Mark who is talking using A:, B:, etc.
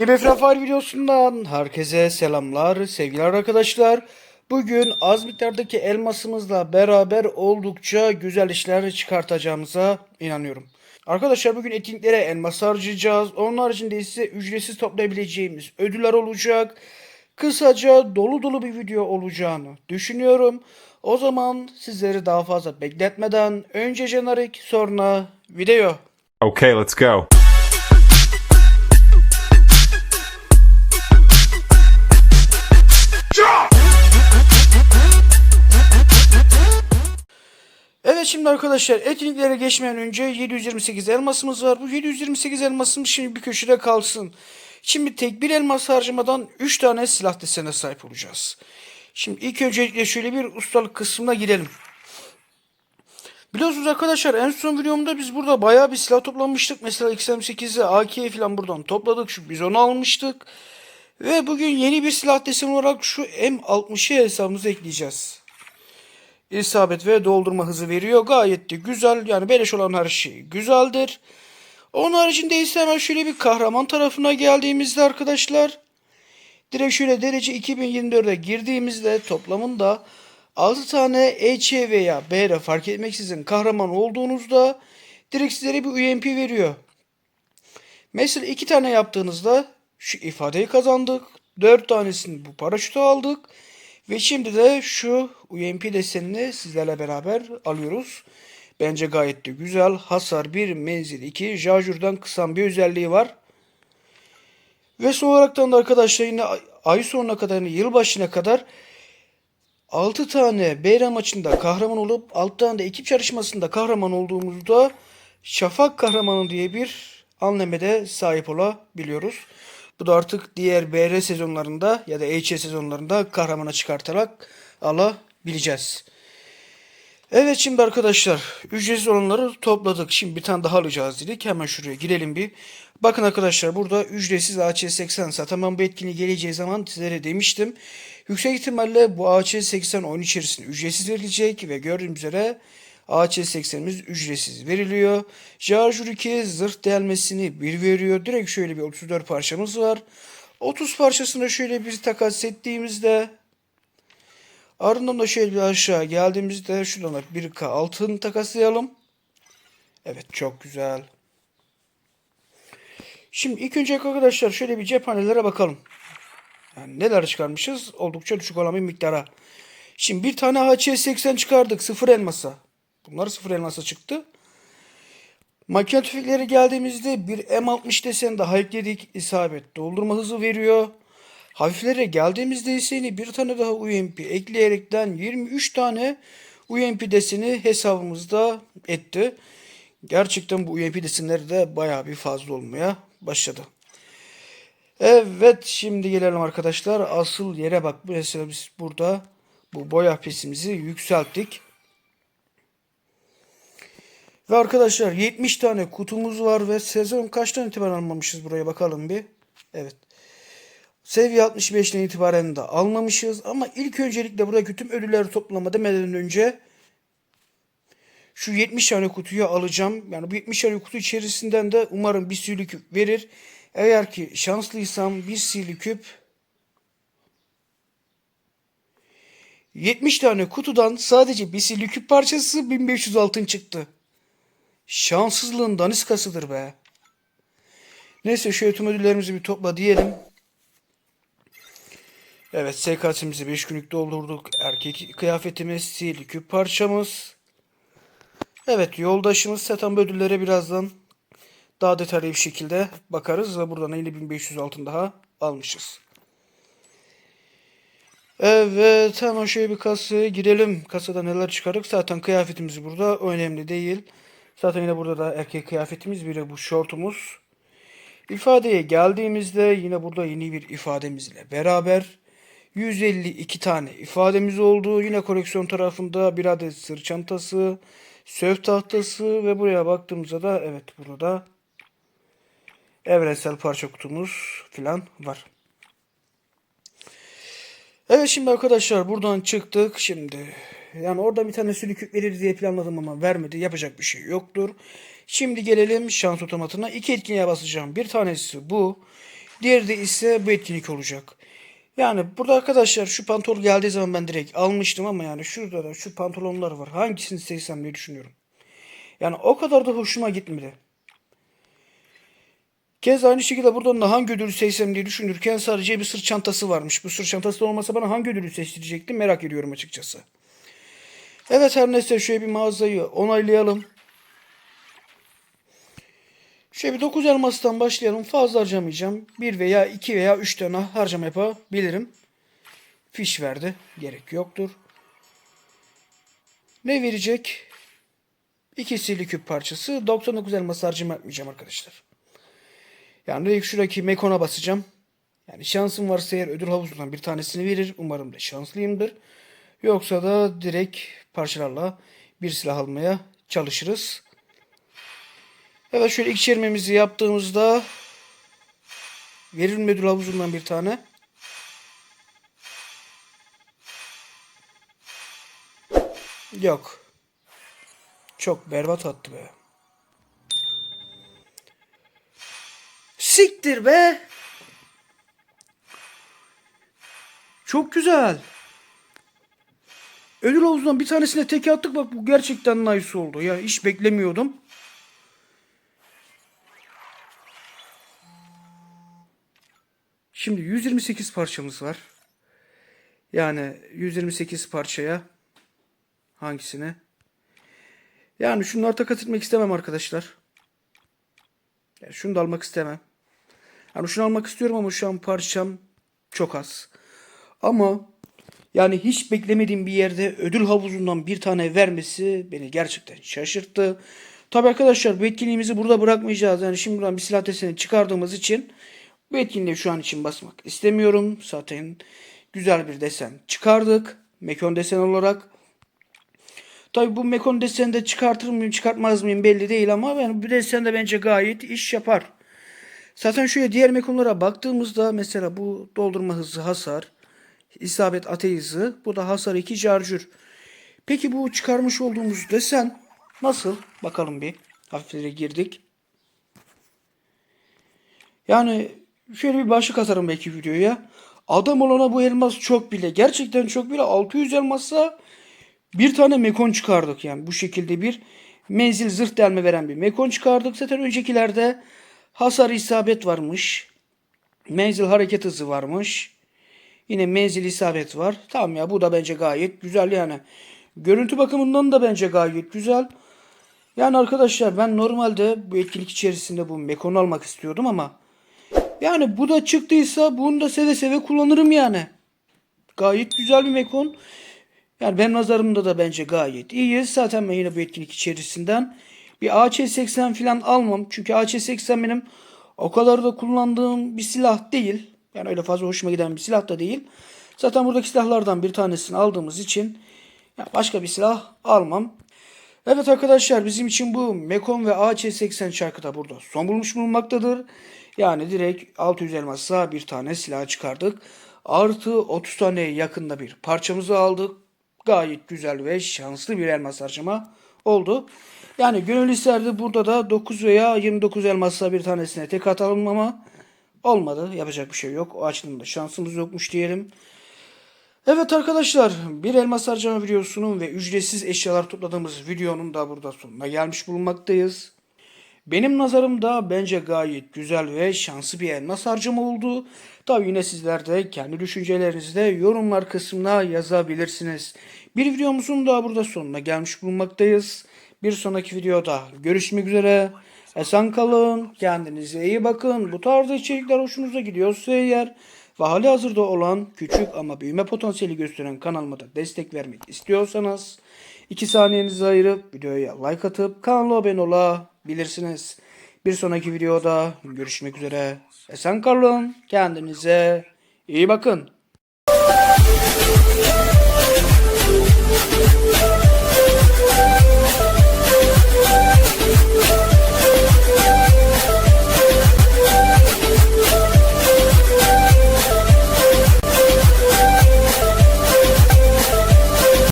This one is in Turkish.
A: Gibi Free videosundan herkese selamlar sevgili arkadaşlar. Bugün az miktardaki elmasımızla beraber oldukça güzel işler çıkartacağımıza inanıyorum. Arkadaşlar bugün etkinliklere elmas harcayacağız. Onun haricinde ise ücretsiz toplayabileceğimiz ödüller olacak. Kısaca dolu dolu bir video olacağını düşünüyorum. O zaman sizleri daha fazla bekletmeden önce jenerik sonra video.
B: Okay, let's go.
A: Şimdi arkadaşlar etkinliklere geçmeden önce 728 elmasımız var. Bu 728 elmasımız şimdi bir köşede kalsın. Şimdi tek bir elmas harcamadan 3 tane silah desenine sahip olacağız. Şimdi ilk öncelikle şöyle bir ustalık kısmına girelim. Biliyorsunuz arkadaşlar en son videomda biz burada bayağı bir silah toplamıştık. Mesela XM8'i AK falan buradan topladık. Şu biz onu almıştık. Ve bugün yeni bir silah deseni olarak şu M60'ı hesabımıza ekleyeceğiz isabet ve doldurma hızı veriyor. Gayet de güzel. Yani beleş olan her şey güzeldir. Onun haricinde ise hemen şöyle bir kahraman tarafına geldiğimizde arkadaşlar direkt şöyle derece 2024'e girdiğimizde toplamında 6 tane EÇ veya BR fark etmeksizin kahraman olduğunuzda direkt sizlere bir UMP veriyor. Mesela iki tane yaptığınızda şu ifadeyi kazandık. Dört tanesini bu paraşütü aldık. Ve şimdi de şu UMP desenini sizlerle beraber alıyoruz. Bence gayet de güzel. Hasar 1, menzil 2. Jajur'dan kısan bir özelliği var. Ve son olaraktan da arkadaşlar yine ay- sonuna kadar yani yılbaşına kadar 6 tane bayram maçında kahraman olup 6 tane de ekip çalışmasında kahraman olduğumuzda Şafak Kahramanı diye bir anlamede sahip olabiliyoruz. Bu da artık diğer BR sezonlarında ya da HC sezonlarında kahramana çıkartarak alabileceğiz. Evet şimdi arkadaşlar ücretsiz olanları topladık. Şimdi bir tane daha alacağız dedik. Hemen şuraya girelim bir. Bakın arkadaşlar burada ücretsiz AC80 zaten bu etkinliği geleceği zaman sizlere demiştim. Yüksek ihtimalle bu AC80 oyun içerisinde ücretsiz verilecek ve gördüğünüz üzere AC80'imiz ücretsiz veriliyor. Jarjur 2 zırh delmesini bir veriyor. Direkt şöyle bir 34 parçamız var. 30 parçasına şöyle bir takas ettiğimizde Ardından da şöyle bir aşağı geldiğimizde şuradan da 1K altın takaslayalım. Evet çok güzel. Şimdi ilk önce arkadaşlar şöyle bir cephanelere bakalım. Yani neler çıkarmışız? Oldukça düşük olan bir miktara. Şimdi bir tane HC80 çıkardık. Sıfır elmasa. Bunlar sıfır elmasa çıktı. Makine tüfekleri geldiğimizde bir M60 desen daha ekledik. İsabet doldurma hızı veriyor. Hafiflere geldiğimizde ise bir tane daha UMP ekleyerekten 23 tane UMP deseni hesabımızda etti. Gerçekten bu UMP desenleri de bayağı bir fazla olmaya başladı. Evet şimdi gelelim arkadaşlar asıl yere bak. Mesela biz burada bu boya pesimizi yükselttik. Ve arkadaşlar 70 tane kutumuz var ve sezon kaçtan itibaren almamışız buraya bakalım bir. Evet. Seviye 65'ten itibaren de almamışız ama ilk öncelikle buradaki tüm ödülleri toplama demeden önce şu 70 tane kutuyu alacağım. Yani bu 70 tane kutu içerisinden de umarım bir sihirli küp verir. Eğer ki şanslıysam bir sihirli küp 70 tane kutudan sadece bir sihirli küp parçası 1500 altın çıktı. Şanssızlığın daniskasıdır be. Neyse şu tüm ödüllerimizi bir topla diyelim. Evet SKS'imizi 5 günlük doldurduk. Erkek kıyafetimiz, sihirli küp parçamız. Evet yoldaşımız satan ödüllere birazdan daha detaylı bir şekilde bakarız. Ve buradan 50.500 altın daha almışız. Evet hemen şöyle bir kasaya girelim. Kasada neler çıkardık. Zaten kıyafetimiz burada. Önemli değil. Zaten yine burada da erkek kıyafetimiz. Bir de bu şortumuz. İfadeye geldiğimizde yine burada yeni bir ifademizle beraber 152 tane ifademiz oldu. Yine koleksiyon tarafında bir adet sır çantası, söv tahtası ve buraya baktığımızda da evet burada evrensel parça kutumuz falan var. Evet şimdi arkadaşlar buradan çıktık şimdi. Yani orada bir tane sülükük verir diye planladım ama vermedi. Yapacak bir şey yoktur. Şimdi gelelim şans otomatına. İki etkinliğe basacağım. Bir tanesi bu. Diğeri de ise bu etkinlik olacak. Yani burada arkadaşlar şu pantolon geldiği zaman ben direkt almıştım ama yani şurada da şu pantolonlar var. Hangisini seçsem diye düşünüyorum. Yani o kadar da hoşuma gitmedi. Kez aynı şekilde buradan da hangi ödülü seçsem diye düşünürken sadece bir sırt çantası varmış. Bu sırt çantası olmasa bana hangi ödülü seçtirecektim merak ediyorum açıkçası. Evet her neyse şöyle bir mağazayı onaylayalım. Şöyle bir 9 elmastan başlayalım. Fazla harcamayacağım. 1 veya 2 veya 3 tane harcama yapabilirim. Fiş verdi. Gerek yoktur. Ne verecek? 2 sihirli küp parçası. 99 elmas harcama yapmayacağım arkadaşlar. Yani şuradaki mekona basacağım. Yani şansım varsa eğer ödül havuzundan bir tanesini verir. Umarım da şanslıyımdır. Yoksa da direkt parçalarla bir silah almaya çalışırız. Evet şöyle ilk çevirmemizi yaptığımızda verir mi ödül havuzundan bir tane? Yok. Çok berbat attı be. Siktir be. Çok güzel. Ödül havuzundan bir tanesine teke attık bak bu gerçekten nice oldu. Ya hiç beklemiyordum. Şimdi 128 parçamız var. Yani 128 parçaya hangisine? Yani şunları takat etmek istemem arkadaşlar. Yani şunu da almak istemem. Yani şunu almak istiyorum ama şu an parçam çok az. Ama yani hiç beklemediğim bir yerde ödül havuzundan bir tane vermesi beni gerçekten şaşırttı. Tabi arkadaşlar bu etkinliğimizi burada bırakmayacağız. Yani şimdi buradan bir silah deseni çıkardığımız için bu etkinliği şu an için basmak istemiyorum. Zaten güzel bir desen çıkardık. Mekon desen olarak. Tabi bu Mekon deseni de çıkartır mıyım çıkartmaz mıyım belli değil ama yani bu desen de bence gayet iş yapar. Zaten şöyle diğer mekonlara baktığımızda mesela bu doldurma hızı hasar, isabet ate hızı, bu da hasar 2 charger. Peki bu çıkarmış olduğumuz desen nasıl? Bakalım bir. Hafiflere girdik. Yani şöyle bir başlık atarım belki videoya. Adam olana bu elmas çok bile. Gerçekten çok bile. 600 elmasa bir tane mekon çıkardık yani. Bu şekilde bir menzil zırh delme veren bir mekon çıkardık. Zaten öncekilerde hasar isabet varmış. Menzil hareket hızı varmış. Yine menzil isabet var. Tamam ya bu da bence gayet güzel yani. Görüntü bakımından da bence gayet güzel. Yani arkadaşlar ben normalde bu etkinlik içerisinde bu mekonu almak istiyordum ama yani bu da çıktıysa bunu da seve seve kullanırım yani. Gayet güzel bir mekon. Yani benim nazarımda da bence gayet iyi. Zaten ben yine bu etkinlik içerisinden bir AC-80 falan almam. Çünkü AC-80 benim o kadar da kullandığım bir silah değil. Yani öyle fazla hoşuma giden bir silah da değil. Zaten buradaki silahlardan bir tanesini aldığımız için başka bir silah almam. Evet arkadaşlar bizim için bu Mekon ve AC-80 şarkı da burada son bulmuş bulunmaktadır. Yani direkt 600 elmasla bir tane silah çıkardık. Artı 30 tane yakında bir parçamızı aldık. Gayet güzel ve şanslı bir elmas harcama oldu. Yani gönül isterdi burada da 9 veya 29 elmasla bir tanesine tek atalım ama olmadı. Yapacak bir şey yok. O açıdan da şansımız yokmuş diyelim. Evet arkadaşlar bir elmas harcama videosunun ve ücretsiz eşyalar topladığımız videonun da burada sonuna gelmiş bulunmaktayız. Benim nazarımda bence gayet güzel ve şanslı bir elmas harcama oldu. Tabi yine sizler de kendi düşüncelerinizi de yorumlar kısmına yazabilirsiniz. Bir videomuzun da burada sonuna gelmiş bulunmaktayız. Bir sonraki videoda görüşmek üzere. Esen kalın, kendinize iyi bakın. Bu tarz içerikler hoşunuza gidiyorsa eğer ve hali hazırda olan küçük ama büyüme potansiyeli gösteren kanalıma da destek vermek istiyorsanız 2 saniyenizi ayırıp videoya like atıp kanala abone olabilirsiniz. Bir sonraki videoda görüşmek üzere. Esen kalın, kendinize iyi bakın. Thank you.